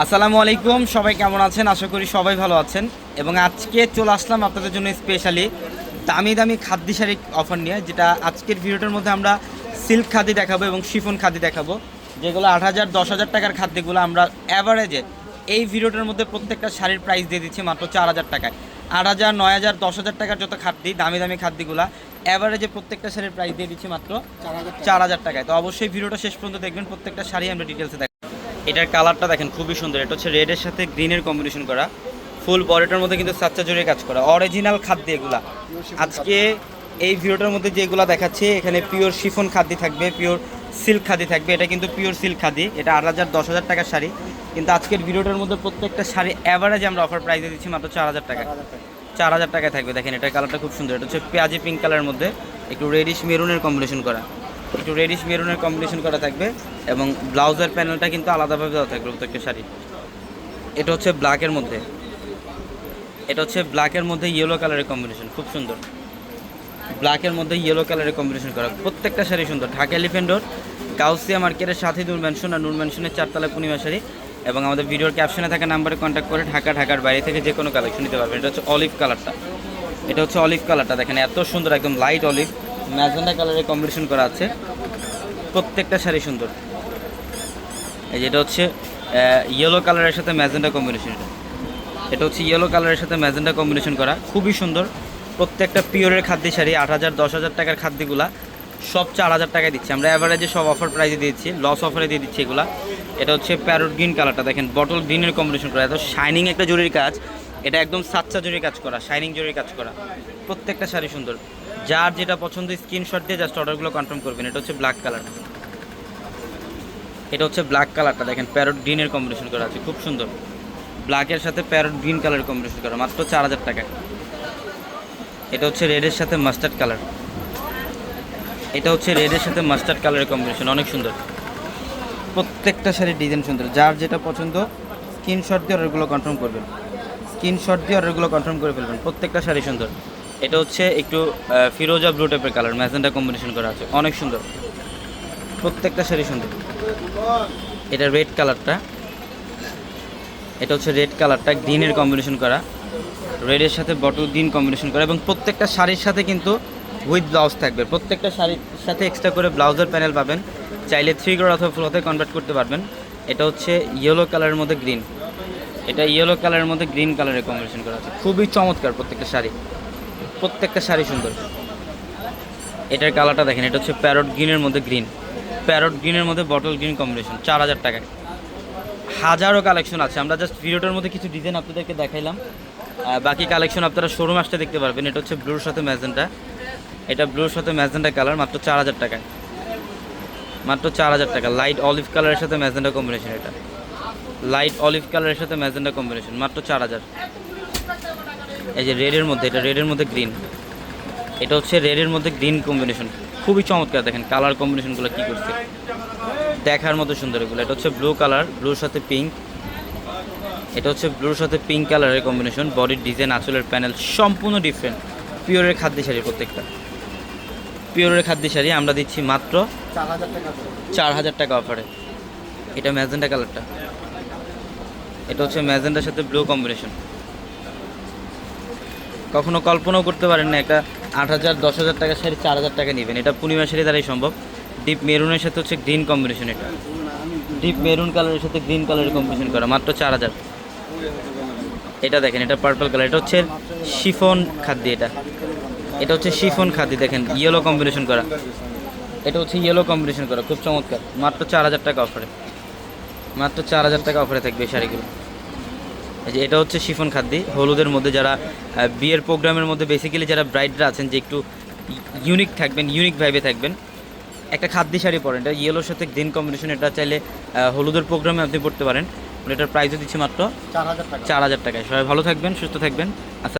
আসসালামু আলাইকুম সবাই কেমন আছেন? আশা করি সবাই ভালো আছেন। এবং আজকে চলে আসলাম আপনাদের জন্য স্পেশালি দামি দামি খাদ্য শাড়ি অফার নিয়ে যেটা আজকের ভিডিওটার মধ্যে আমরা সিল্ক খাদি দেখাবো এবং শিফন খাদি দেখাবো। যেগুলো আট হাজার দশ হাজার টাকার খাদ্যগুলো আমরা অ্যাভারেজে এই ভিডিওটার মধ্যে প্রত্যেকটা শাড়ির প্রাইস দিয়ে দিচ্ছি মাত্র চার হাজার টাকায়। আট হাজার নয় হাজার দশ হাজার টাকার যত খাদ্য দামি দামি খাদ্যগুলো অ্যাভারেজে প্রত্যেকটা শাড়ির প্রাইস দিয়ে দিচ্ছি মাত্র চার হাজার টাকায়। তো অবশ্যই ভিডিওটা শেষ পর্যন্ত দেখবেন প্রত্যেকটা শাড়ি আমরা ডিটেলসে দেখ এটার কালারটা দেখেন খুবই সুন্দর। এটা হচ্ছে রেডের সাথে গ্রিনের কম্বিনেশন করা। ফুল বডিটার মধ্যে কিন্তু সাচ্চা জড়িয়ে কাজ করা। অরিজিনাল খাদ্য এগুলা। আজকে এই ভিডিওটার মধ্যে যেগুলো দেখাচ্ছে, এখানে পিওর শিফন খাদ্য থাকবে পিওর সিল্ক খাদি থাকবে। এটা কিন্তু পিওর সিল্ক খাদি এটা আট হাজার, দশ হাজার টাকার শাড়ি। কিন্তু আজকের ভিডিওটার মধ্যে প্রত্যেকটা শাড়ি অ্যাভারেজে আমরা অফার প্রাইসে দিচ্ছি মাত্র চার হাজার টাকা। চার হাজার টাকায় থাকবে। দেখেন, এটার কালারটা খুব সুন্দর। এটা হচ্ছে পেঁয়াজি পিঙ্ক কালারের মধ্যে। একটু রেডিশ মেরুনের কম্বিনেশন করা। একটু রেডিশ মেরুনের কম্বিনেশন করা থাকবে এবং ব্লাউজের প্যানেলটা কিন্তু আলাদাভাবে দেওয়া থাকবে প্রত্যেকটা শাড়ি এটা হচ্ছে ব্ল্যাকের মধ্যে। এটা হচ্ছে ব্ল্যাকের মধ্যে ইয়েলো কালারের কম্বিনেশন খুব সুন্দর। ব্ল্যাকের মধ্যে ইয়েলো কালারের কম্বিনেশন করা। প্রত্যেকটা শাড়ি সুন্দর। ঢাকা এলিফেন্ডোর গাউসিয়া মার্কেটের সাথে নূর ম্যানশন আর নূর ম্যানশনের চারতলা পূর্ণিমা শাড়ি। এবং আমাদের ভিডিওর ক্যাপশনে থাকা নাম্বারে কন্ট্যাক্ট করে ঢাকা, ঢাকার বাইরে থেকে যে কোনো কালেকশন নিতে পারবেন। এটা হচ্ছে অলিভ কালারটা এটা হচ্ছে অলিভ কালারটা দেখেন, এত সুন্দর, একদম লাইট অলিভ ম্যাজেন্ডা কালারের কম্বিনেশন করা আছে। প্রত্যেকটা শাড়ি সুন্দর। এই যে এটা হচ্ছে ইয়েলো কালারের সাথে ম্যাজেন্ডা কম্বিনেশন এটা। এটা হচ্ছে ইয়েলো কালারের সাথে ম্যাজেন্ডা কম্বিনেশন করা। খুবই সুন্দর। প্রত্যেকটা পিওরের খাদ্য শাড়ি, আট হাজার, দশ হাজার টাকার খাদ্যগুলা, সব চার হাজার টাকায় দিচ্ছি। আমরা অ্যাভারেজে সব অফার প্রাইসে দিয়েছি লস অফারে দিয়ে দিচ্ছি এগুলা। এটা হচ্ছে প্যারোট গ্রিন কালারটা দেখেন বটল গ্রিনের কম্বিনেশন করা। এত শাইনিং একটা জরির কাজ, এটা একদম সাচ্চা জরির কাজ করা শাইনিং জরির কাজ করা। প্রত্যেকটা শাড়ি সুন্দর। যার যেটা পছন্দ স্ক্রিনশট দিয়ে জাস্ট অর্ডারগুলো কনফার্ম করবেন। এটা হচ্ছে ব্ল্যাক কালার এটা হচ্ছে ব্ল্যাক কালারটা দেখেন প্যারোট গ্রিনের কম্বিনেশন করা আছে, খুব সুন্দর। ব্ল্যাকের সাথে প্যারোট গ্রিন কালারের কম্বিনেশন করা, মাত্র চার হাজার টাকায়। এটা হচ্ছে রেডের সাথে মাস্টার্ড কালার এটা হচ্ছে রেডের সাথে মাস্টার্ড কালারের কম্বিনেশন অনেক সুন্দর। প্রত্যেকটা শাড়ির ডিজাইন সুন্দর। যার যেটা পছন্দ স্ক্রিনশট দিয়ে অর্ডারগুলো কনফার্ম করবেন। স্ক্রিনশট দিয়ে অর্ডারগুলো কনফার্ম করে ফেলবেন। প্রত্যেকটা শাড়ি সুন্দর। এটা হচ্ছে একটু ফিরোজা ব্লু টাইপের কালার ম্যাজেন্ডা কম্বিনেশন করা আছে। অনেক সুন্দর। প্রত্যেকটা শাড়ি সুন্দর। এটা রেড কালারটা এটা হচ্ছে রেড কালারটা গ্রিনের কম্বিনেশন করা। রেডের সাথে বটল গ্রিন কম্বিনেশন করা এবং প্রত্যেকটা শাড়ির সাথে কিন্তু উইথ ব্লাউজ থাকবে। প্রত্যেকটা শাড়ির সাথে এক্সট্রা করে ব্লাউজের প্যানেল পাবেন। চাইলে থ্রি গ্রোড অথবা ফ্লোতে কনভার্ট করতে পারবেন। এটা হচ্ছে ইয়েলো কালারের মধ্যে গ্রিন এটা ইয়েলো কালারের মধ্যে গ্রিন কালারের কম্বিনেশন করা আছে। খুবই চমৎকার প্রত্যেকটা শাড়ি। প্রত্যেকটা শাড়ি সুন্দর। এটার কালারটা দেখেন, এটা হচ্ছে প্যারট গ্রিনের মধ্যে গ্রিন। প্যারট গ্রিনের মধ্যে বটল গ্রিন কম্বিনেশন, চার হাজার টাকায়। হাজারো কালেকশন আছে, আমরা জাস্ট ভিডিওটার মধ্যে কিছু ডিজাইন আপনাদেরকে দেখাইলাম। বাকি কালেকশন আপনারা শোরুম আসতে দেখতে পারবেন, এটা হচ্ছে ব্লুর সাথে ম্যাজেন্টা। এটা ব্লুর সাথে ম্যাজেন্টা কালার, মাত্র চার হাজার টাকায়। মাত্র চার হাজার টাকা লাইট অলিভ কালারের সাথে ম্যাজেন্টা কম্বিনেশন এটা। লাইট অলিভ কালারের সাথে ম্যাজেন্টা কম্বিনেশন মাত্র চার হাজার। এই যে রেডের মধ্যে, এটা রেডের মধ্যে গ্রিন এটা হচ্ছে রেডের মধ্যে গ্রিন কম্বিনেশন খুবই চমৎকার, দেখেন কালার কম্বিনেশনগুলো কী করছে। দেখার মতো সুন্দর এগুলো। এটা হচ্ছে ব্লু কালার ব্লুর সাথে পিঙ্ক এটা হচ্ছে ব্লুর সাথে পিঙ্ক কালারের কম্বিনেশন বডির ডিজাইন আঁচলের প্যানেল সম্পূর্ণ ডিফারেন্ট পিওরের খাদ্য শাড়ি প্রত্যেকটা। পিওরের খাদ্য শাড়ি আমরা দিচ্ছি মাত্র চার হাজার টাকা অফারে এটা ম্যাজেন্টা কালারটা এটা হচ্ছে ম্যাজেন্টার সাথে ব্লু কম্বিনেশন কখনো কল্পনাও করতে পারেন না, একটা আট হাজার, দশ হাজার টাকা শাড়ি, চার হাজার টাকা নেবেন। এটা পূর্ণিমা শাড়ি দ্বারাই সম্ভব। ডিপ মেরুনের সাথে হচ্ছে গ্রিন কম্বিনেশন এটা। ডিপ মেরুন কালারের সাথে গ্রিন কালারের কম্বিনেশন করা, মাত্র চার হাজার। এটা দেখেন, এটা পার্পল কালার এটা হচ্ছে শিফন খাদ্য এটা। এটা হচ্ছে শিফন খাদ্য, দেখেন ইয়েলো কম্বিনেশন করা। এটা হচ্ছে ইয়েলো কম্বিনেশন করা, খুব চমৎকার। মাত্র চার হাজার টাকা অফারে মাত্র চার হাজার টাকা অফারে থাকবে শাড়িগুলো। যে এটা হচ্ছে শিফন খাদ্যি হলুদের মধ্যে যারা বিয়ের প্রোগ্রামের মধ্যে বেসিক্যালি যারা ব্রাইডরা আছেন যে একটু ইউনিক থাকবেন ইউনিক ভাইবে থাকবেন একটা খাদ্যি শাড়ি পরেন এটা ইয়েলোর সাথে গ্রিন কম্বিনেশন এটা চাইলে হলুদের প্রোগ্রামে আপনি পড়তে পারেন এটার প্রাইসও দিচ্ছি মাত্র চার হাজার টাকা। চার হাজার টাকায়। সবাই ভালো থাকবেন সুস্থ থাকবেন আচ্ছা